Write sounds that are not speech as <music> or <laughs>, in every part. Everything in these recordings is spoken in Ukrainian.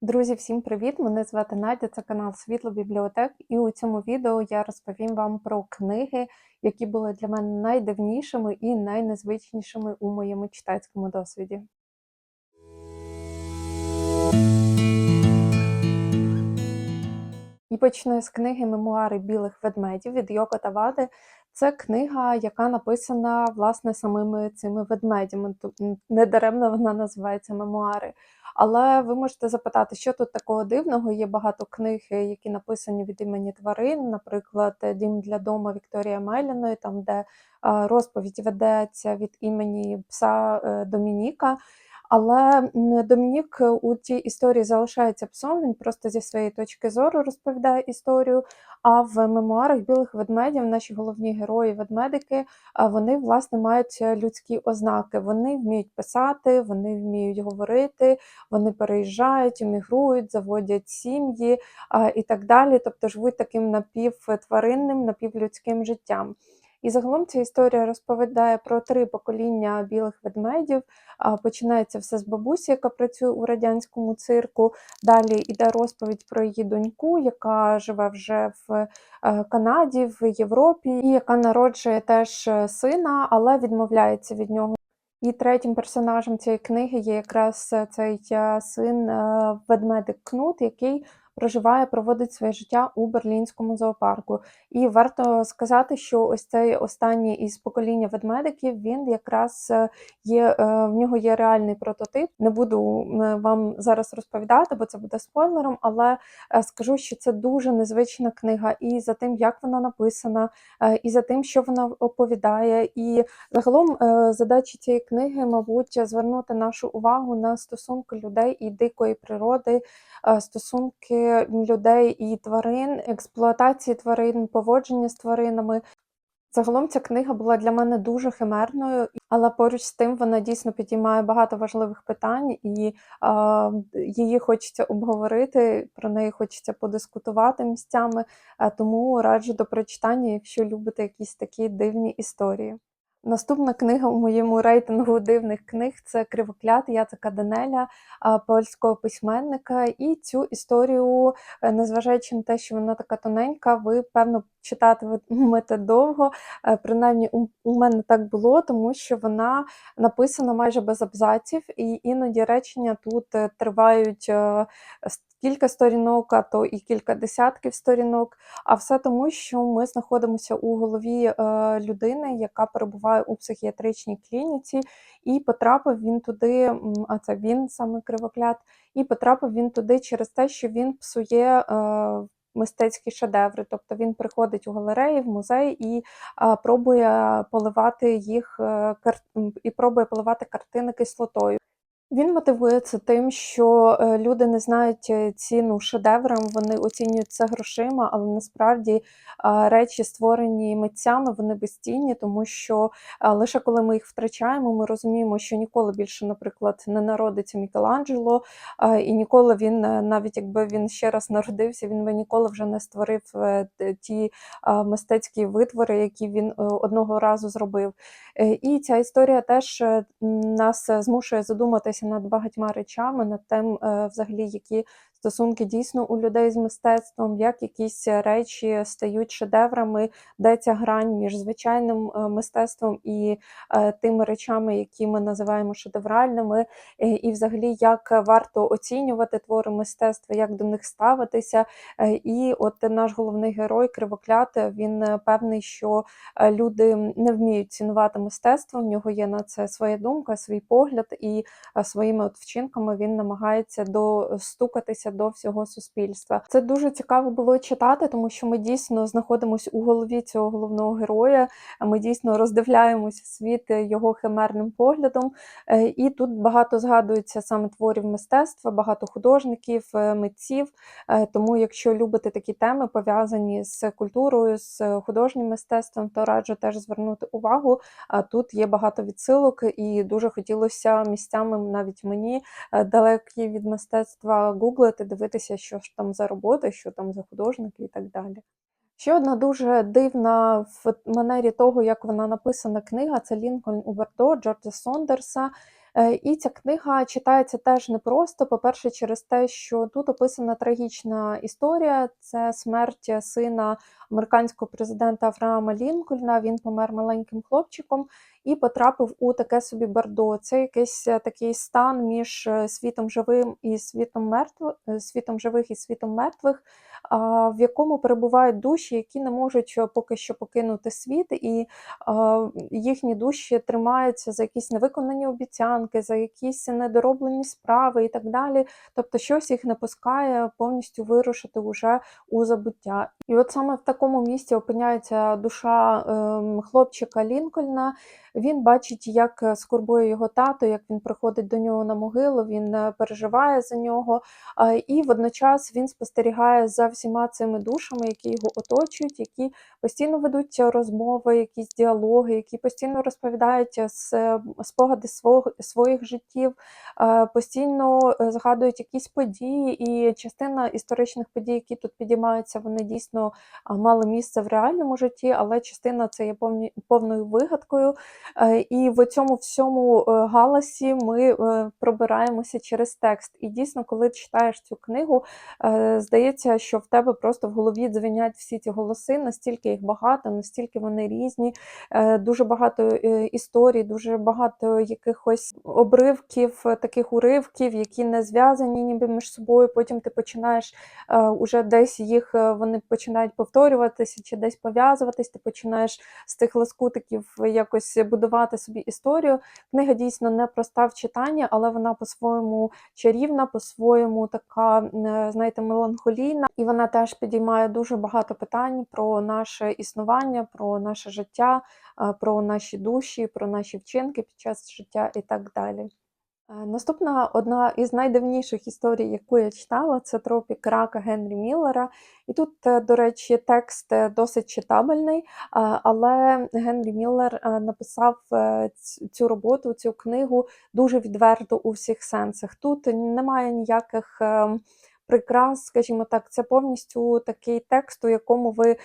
Друзі, всім привіт! Мене звати Надя, це канал Світло Бібліотек, і у цьому відео я розповім вам про книги, які були для мене найдивнішими і найнезвичнішими у моєму читацькому досвіді. І почну з книги Мемуари білих ведмедів від Йоко Тавади. Це книга, яка написана власне самими цими ведмедями. Недаремно вона називається Мемуари. Але ви можете запитати, що тут такого дивного? Є багато книг, які написані від імені тварин, наприклад, Дім для дома Вікторія Меліної, там де розповідь ведеться від імені пса е, Домініка. Але Домінік у цій історії залишається псом, він просто зі своєї точки зору розповідає історію. А в мемуарах білих ведмедів наші головні герої, ведмедики, вони власне мають людські ознаки. Вони вміють писати, вони вміють говорити, вони переїжджають, емігрують, заводять сім'ї і так далі. Тобто живуть таким напівтваринним, напівлюдським життям. І загалом ця історія розповідає про три покоління білих ведмедів. Починається все з бабусі, яка працює у радянському цирку. Далі йде розповідь про її доньку, яка живе вже в е, Канаді, в Європі, і яка народжує теж е, сина, але відмовляється від нього. І третім персонажем цієї книги є якраз е, цей син ведмедик Кнут, який проживає, проводить своє життя у берлінському зоопарку. І варто сказати, що ось цей останній із покоління ведмедиків він якраз е, є е, в нього є реальний прототип. Не буду е, вам зараз розповідати, бо це буде спойлером, але скажу, що це дуже незвична книга, і за тим, як вона написана, і за тим, що вона оповідає. І загалом задача цієї книги, мабуть, звернути нашу увагу на стосунки людей і дикої природи, стосунки людей і тварин, експлуатації тварин, поводження з тваринами. Загалом ця книга була для мене дуже химерною, але поруч з тим вона дійсно підіймає багато важливих питань, і е, її хочеться обговорити, про неї хочеться подискутувати місцями. Тому раджу до прочитання, якщо любите якісь такі дивні історії. Наступна книга у моєму рейтингу дивних книг це Кривоклят Яцека Данеля, польського письменника. І цю історію, е, незважаючи на те, що вона така тоненька, ви певно читатимете довго. Е, принаймні, у мене так було, тому що вона написана майже без абзаців, і іноді речення тут е, тривають кілька сторінок, а то і кілька десятків сторінок. А все тому, що ми знаходимося у голові е, людини, яка перебуває у психіатричній клініці, і потрапив він туди, а це він саме кривокляд, і потрапив він туди через те, що він псує. Е, Мистецькі шедеври, тобто він приходить у галереї, в музей і а, пробує поливати їх е, кар... і пробує поливати картини кислотою. Він мотивує це тим, що е, люди не знають е, ціну шедеврам, вони оцінюють це грошима, але насправді речі, створені митцями, вони безцінні, тому що лише коли ми їх втрачаємо, ми розуміємо, що ніколи більше, наприклад, не народиться Мікеланджело, і ніколи він, е, навіть якби він ще раз народився, він би ніколи вже не створив ті мистецькі витвори, які він одного разу зробив. І ця історія теж нас змушує задуматися задуматися над багатьма речами, над тим, е, взагалі, які стосунки дійсно у людей з мистецтвом, як якісь речі стають шедеврами, де ця грань між звичайним е, мистецтвом і е, тими речами, які ми називаємо шедевральними, і взагалі як варто оцінювати твори мистецтва, як до них ставитися. І от наш головний герой Кривоклят, він певний, що люди не вміють цінувати мистецтво. В нього є на це своя думка, свій погляд, і своїми от вчинками він намагається достукатися до всього суспільства. Це дуже цікаво було читати, тому що ми дійсно знаходимося у голові цього головного героя. Ми дійсно роздивляємося світ його химерним поглядом. Е, і тут багато згадується саме творів мистецтва, багато художників, е, митців. Е, тому, якщо любите такі теми, пов'язані з культурою, з художнім мистецтвом, то раджу теж звернути увагу. Тут є багато відсилок, і дуже хотілося місцями навіть мені далекі від мистецтва гуглити, дивитися, що ж там за роботи, що там за художники і так далі. Ще одна дуже дивна в манері того, як вона написана книга, це Лінкольн у Бордо Джорджа Сондерса. Е, І ця книга читається теж непросто. По-перше, через те, що тут описана трагічна історія. Це смерть сина американського президента Авраама Лінкольна. Він помер маленьким хлопчиком і потрапив у таке собі бардо. Це якийсь е, такий стан між е, світом живим і світом мертвих, світом живих і світом мертвих, в якому перебувають душі, які не можуть е, поки що покинути світ, і їхні душі тримаються за якісь невиконані обіцянки, за якісь недороблені справи і так далі. Тобто, щось їх не пускає повністю вирушити уже у забуття. І от саме в такому місці опиняється душа ем, хлопчика Лінкольна. Він бачить, як е, скорбує його тато, як він приходить до нього на могилу, він е, переживає за нього, і водночас він спостерігає за всіма цими душами, які його оточують, які постійно ведуть розмови, якісь діалоги, які постійно розповідають е, спогади своїх життів, постійно згадують якісь події, і частина історичних подій, які тут підіймаються, вони дійсно мали місце в реальному житті, але частина це є повною вигадкою. Е, І в цьому всьому е, галасі ми е, пробираємося через текст. І дійсно, коли читаєш цю книгу, здається, що в тебе просто в голові дзвенять всі ці голоси, настільки їх багато, настільки вони різні, дуже багато історій, дуже багато якихось обривків, таких уривків, які не зв'язані ніби між собою. Потім ти починаєш уже десь їх вони починають повторюватися чи десь пов'язуватись. Ти починаєш з тих лоскутиків якось будувати собі історію. Книга дійсно не проста в читанні, але вона по-своєму чарівна, по-своєму така, знаєте, меланхолійна, і вона теж підіймає дуже багато питань про наше існування, про наше життя, е, про наші душі, про наші вчинки під час життя і так далі. Е, Наступна одна із найдавніших історій, яку я читала, це тропік рака Генрі Міллера. І тут, е, до речі, текст е, досить читабельний, але Генрі Міллер написав цю роботу, цю книгу дуже відверто у всіх сенсах. Тут немає ніяких. Прикрас, скажімо так, це повністю такий текст, у якому ви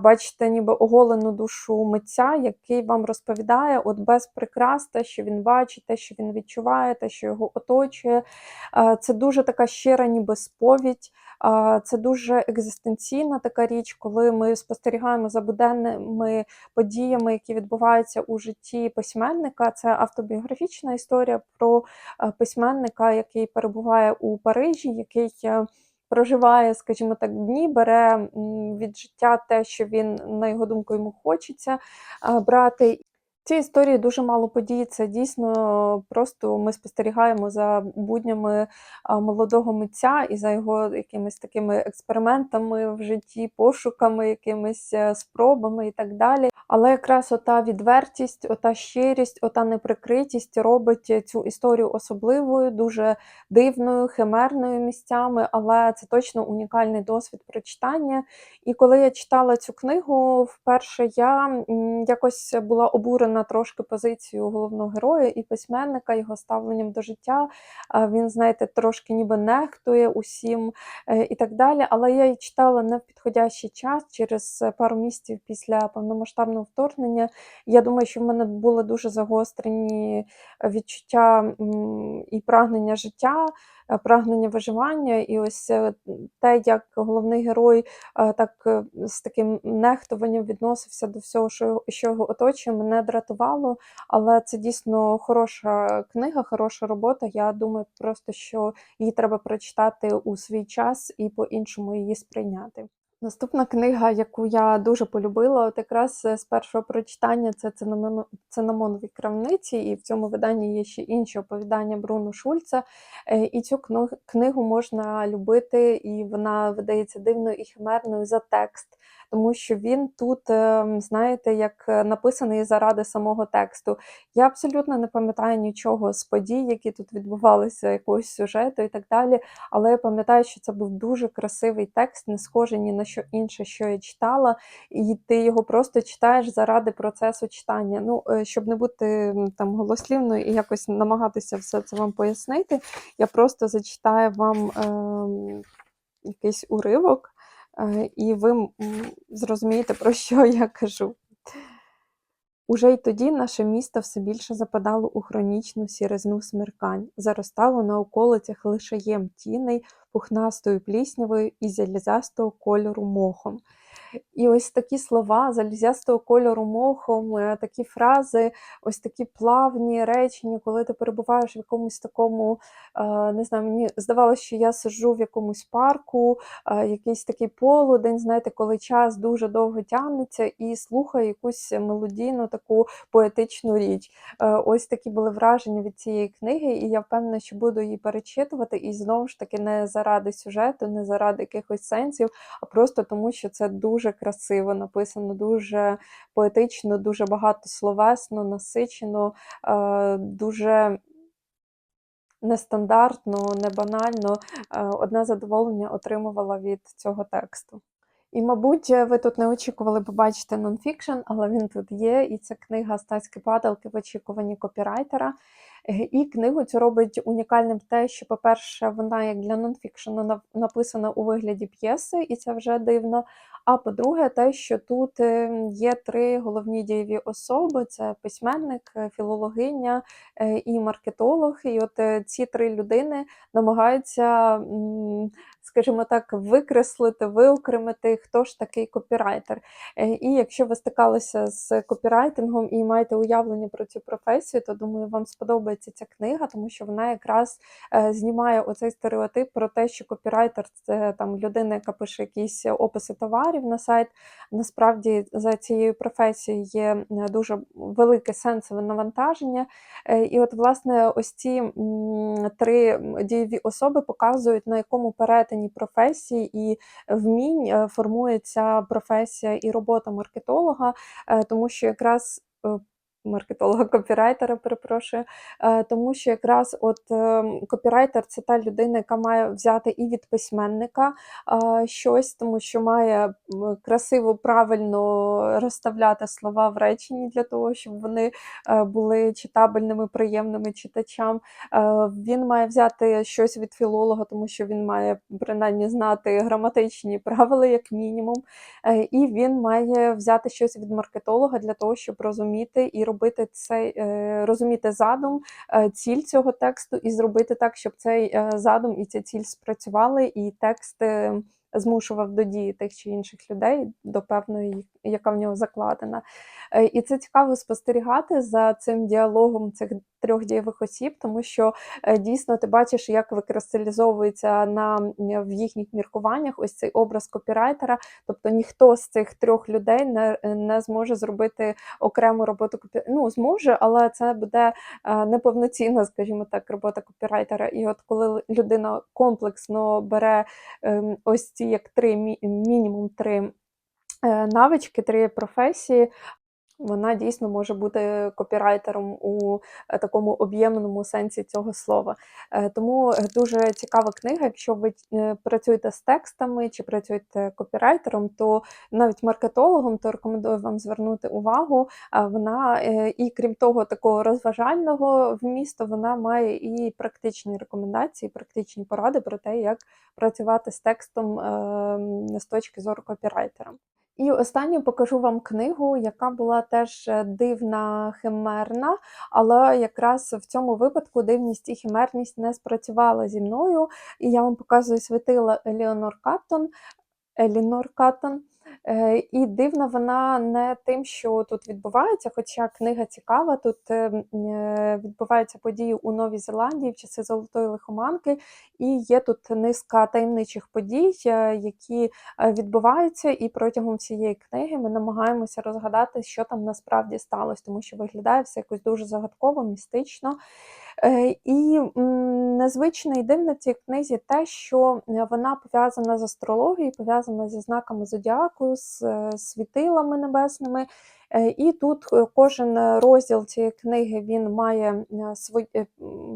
бачите ніби оголену душу митця, який вам розповідає, от без прикрас, те, що він бачить, те, що він відчуває, те, що його оточує. Це дуже така щира, ніби сповідь. Це дуже екзистенційна така річ, коли ми спостерігаємо за буденними подіями, які відбуваються у житті письменника. Це автобіографічна історія про е, письменника, який перебуває у Парижі, який е, проживає, скажімо так, дні, бере від життя те, що він, на його думку, йому хочеться е, брати. Цій історії дуже мало подій. Це дійсно просто ми спостерігаємо за буднями молодого митця і за його якимись такими експериментами в житті, пошуками, якимись е, спробами і так далі. Але якраз ота відвертість, ота щирість, ота неприкритість робить цю історію особливою, дуже дивною, химерною місцями, але це точно унікальний досвід прочитання. І коли я читала цю книгу, вперше я якось була обурена трошки позицією головного героя і письменника, його ставленням до життя. Він, знаєте, трошки ніби нехтує усім е, і так далі. Але я її читала не в підходящий час, через пару місяців після повномасштабного вторгнення. Я думаю, що в мене були дуже загострені відчуття і прагнення життя, е, прагнення виживання. І ось е, те, як головний герой е, так е, з таким нехтуванням відносився до всього, що його оточує, мене дратувало. Але це дійсно хороша книга, хороша робота. Я думаю, просто що її треба прочитати у свій час і по-іншому її сприйняти. Наступна книга, яку я дуже полюбила, от якраз е, з першого прочитання це «Цинамон- цинамонові крамниці, і в цьому виданні є ще інші оповідання Бруно Шульца. Е, І цю книгу можна любити, і вона видається дивною і химерною за текст, тому що він тут, ем, знаєте, як е, написаний заради самого тексту. Я абсолютно не пам'ятаю нічого з подій, які тут відбувалися, якогось сюжету і так далі. Але я пам'ятаю, що це був дуже красивий текст, не схожий ні на що інше, що я читала, і ти його просто читаєш заради процесу читання. Ну, е, щоб не бути там голослівною і якось намагатися все це вам пояснити, я просто зачитаю вам ем, якийсь уривок, е, і ви зрозумієте, про що <laughs> я кажу. Уже й тоді наше місто все більше западало у хронічну сіризну смеркань, заростало на околицях лишаєм тіней, пухнастою пліснявою і залізастого кольору мохом. І ось такі слова залізястого кольору мохом, е, такі фрази, ось такі плавні речення, коли ти перебуваєш в якомусь такому, е, не знаю, мені здавалося, що я сиджу в якомусь парку, е, якийсь такий полудень, знаєте, коли час дуже довго тягнеться і слухаю якусь мелодійну таку поетичну річ. Ось такі були враження від цієї книги, і я впевнена, що буду її перечитувати, і знову ж таки не заради сюжету, не заради якихось сенсів, а просто тому, що це дуже красиво написано, дуже поетично, дуже багато словесно, насичено, е, дуже нестандартно, не банально. Е, одне задоволення отримувала від цього тексту. І, мабуть, ви тут не очікували побачити нонфікшн, але він тут є, і це книга Стацькі падалки в очікуванні копірайтера. І книгу цю робить унікальним те, що, по-перше, вона як для нонфікшену написана у вигляді п'єси, і це вже дивно. А по-друге, те, що тут ем, є три головні дієві особи: це письменник, е, філологиня е, і маркетолог. І от е, ці три людини намагаються, скажімо так, викреслити, виокремити, хто ж такий копірайтер. І якщо ви стикалися з копірайтингом і маєте уявлення про цю професію, то думаю, вам сподобається ця книга, тому що вона якраз знімає оцей стереотип про те, що копірайтер це там людина, яка пише якісь описи товарів на сайт. Насправді за цією професією є дуже велике сенсове навантаження. Е, і от, власне, ось ці три дієві особи показують, на якому перетині професії і вмінь е, формується професія і робота маркетолога, е, тому що якраз маркетолога-копірайтера, перепрошую, е, тому що якраз от ем, копірайтер це та людина, яка має взяти і від письменника е, щось, тому що має красиво, правильно розставляти слова в реченні для того, щоб вони е, були читабельними, приємними читачам. Він має взяти щось від філолога, тому що він має принаймні знати граматичні правила, як мінімум. І він має взяти щось від маркетолога для того, щоб розуміти і робити робити цей, е, розуміти задум, е, ціль цього тексту, і зробити так, щоб цей е, задум і ця ціль спрацювали, і текст змушував до дії тих чи інших людей до певної, яка в нього закладена. І це цікаво спостерігати за цим діалогом цих трьох дієвих осіб, тому що дійсно ти бачиш, як викристалізовується на в їхніх міркуваннях ось цей образ копірайтера. Тобто ніхто з цих трьох людей не не зможе зробити окрему роботу копі... Ну, зможе, але це буде неповноцінна, скажімо так, робота копірайтера. І от коли людина комплексно бере ем, ось ці як три мінімум три е, навички, три професії, вона дійсно може бути копірайтером у е, такому об'ємному сенсі цього слова. Е, тому е, дуже цікава книга. Якщо ви працюєте з текстами чи працюєте копірайтером, то навіть маркетологом, то рекомендую вам звернути увагу. Вона і крім того, такого розважального вмісту, вона має і практичні рекомендації, практичні поради про те, як працювати з текстом ем, з точки зору копірайтера. І останню покажу вам книгу, яка була теж е, дивна химерна, але якраз в цьому випадку дивність і химерність не спрацювала зі мною. І я вам показую світила Еліонор Каттон. Елінор Каттон. Е, і дивна вона не тим, що тут відбувається, хоча книга цікава. Тут е, е, відбуваються події у Новій Зеландії в часи Золотої лихоманки, і є тут низка таємничих подій, які відбуваються, і протягом всієї книги ми намагаємося розгадати, що там насправді сталося, тому що виглядає все якось дуже загадково, містично. І незвичне і дивне в цій книзі те, що вона пов'язана з астрологією, пов'язана зі знаками зодіаку, з е, світилами небесними. Е, і тут е, кожен розділ цієї книги він має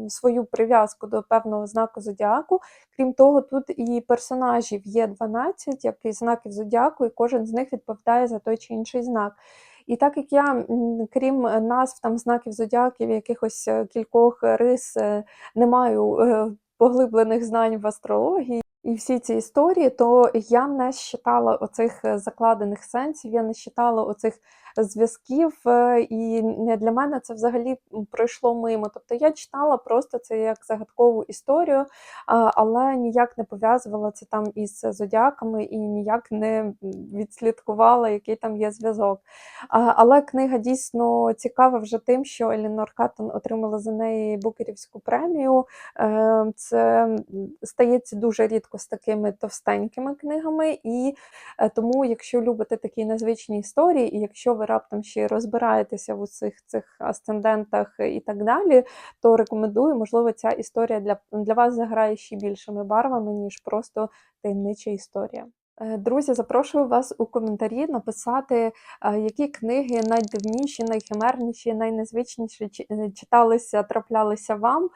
свою прив'язку до певного знаку зодіаку. Крім того, тут і персонажів є 12, як і знаків зодіаку, і кожен з них відповідає за той чи інший знак. І так як я, крім назв там знаків зодіаків, якихось кількох рис, не маю поглиблених знань в астрології. і всі ці історії, то я не считала оцих е, закладених сенсів, я не считала оцих зв'язків, е, і для мене це взагалі пройшло мимо. Тобто я читала просто це як загадкову історію, але ніяк не пов'язувала це там із зодіаками і ніяк не відслідкувала, який там є зв'язок. Але книга дійсно цікава вже тим, що Елінор Каттон отримала за неї Букерівську премію. Е, Це стається дуже рідко з такими товстенькими книгами, і е, тому, якщо любите такі незвичні історії, і якщо ви раптом ще й розбираєтеся в усіх цих асцендентах і так далі, то рекомендую, можливо, ця історія для, для вас заграє ще більшими барвами, ніж просто таємнича історія. Е, Друзі, запрошую вас у коментарі написати, е, які книги найдивніші, найхимерніші, найнезвичніші е, читалися, траплялися вам.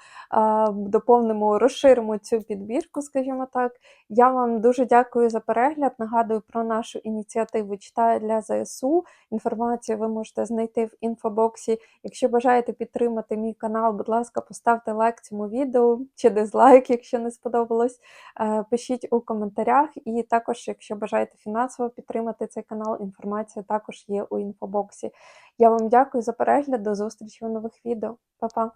Доповнимо, розширимо цю підбірку, скажімо так. Я вам дуже дякую за перегляд. Нагадую про нашу ініціативу Читаю для ЗСУ. Інформацію ви можете знайти в інфобоксі. Якщо бажаєте підтримати мій канал, будь ласка, поставте лайк цьому відео чи дизлайк, якщо не сподобалось. Пишіть у коментарях. І також, якщо бажаєте фінансово підтримати цей канал, інформація також є у інфобоксі. Я вам дякую за перегляд. До зустрічі у нових відео. Па-па!